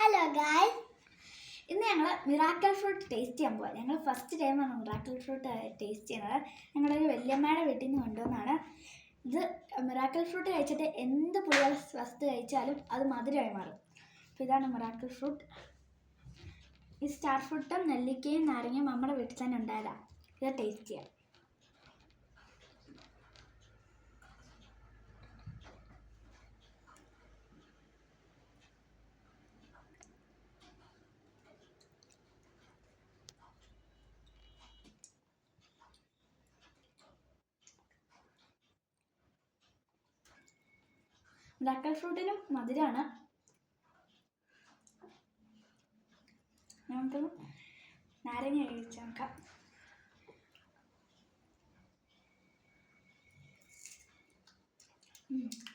Hello ഗായ് ഇന്ന് ഞങ്ങൾ മിറാക്കൽ ഫ്രൂട്ട് ടേസ്റ്റ് ചെയ്യാൻ പോവാം. ഞങ്ങൾ ഫസ്റ്റ് ടൈമാണ് മിറാക്കൽ ഫ്രൂട്ട് ടേസ്റ്റ് ചെയ്യുന്നത്. ഞങ്ങളൊരു വല്യമ്മയുടെ വീട്ടിൽ നിന്ന് കൊണ്ടുവന്നാണ്. ഇത് മിറാക്കൽ ഫ്രൂട്ട് കഴിച്ചിട്ട് എന്ത് പുതിയ വസ്തു കഴിച്ചാലും അത് മധുരമായി മാറും. അപ്പോൾ ഇതാണ് മിറാക്കൽ ഫ്രൂട്ട് ഈ സ്റ്റാർ ഫ്രൂട്ടും നെല്ലിക്കയും നാരങ്ങയും നമ്മുടെ വീട്ടിൽ തന്നെ ഉണ്ടായതാണ് ഇത് ടേസ്റ്റ് ചെയ്യാം. മിറാക്കൽ ഫ്രൂട്ടിനും മധുരമാണ് നമുക്ക് നാരങ്ങ കഴിച്ച് നോക്കാം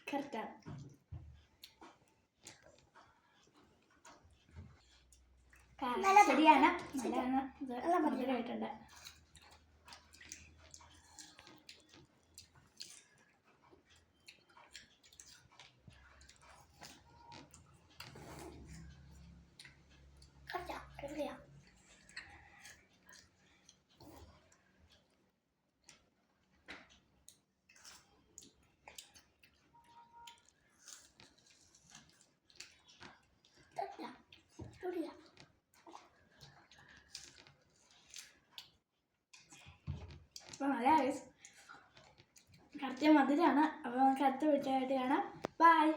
കറക്റ്റാണ് ശരിയാണ്. ഇത് മധുരമായിട്ടുണ്ട്. നല്ല കറക്റ്റ് മധുരമാണ് അപ്പോൾ നമുക്ക് അടുത്ത വീട്ടിലായിട്ട് കാണാം ബൈ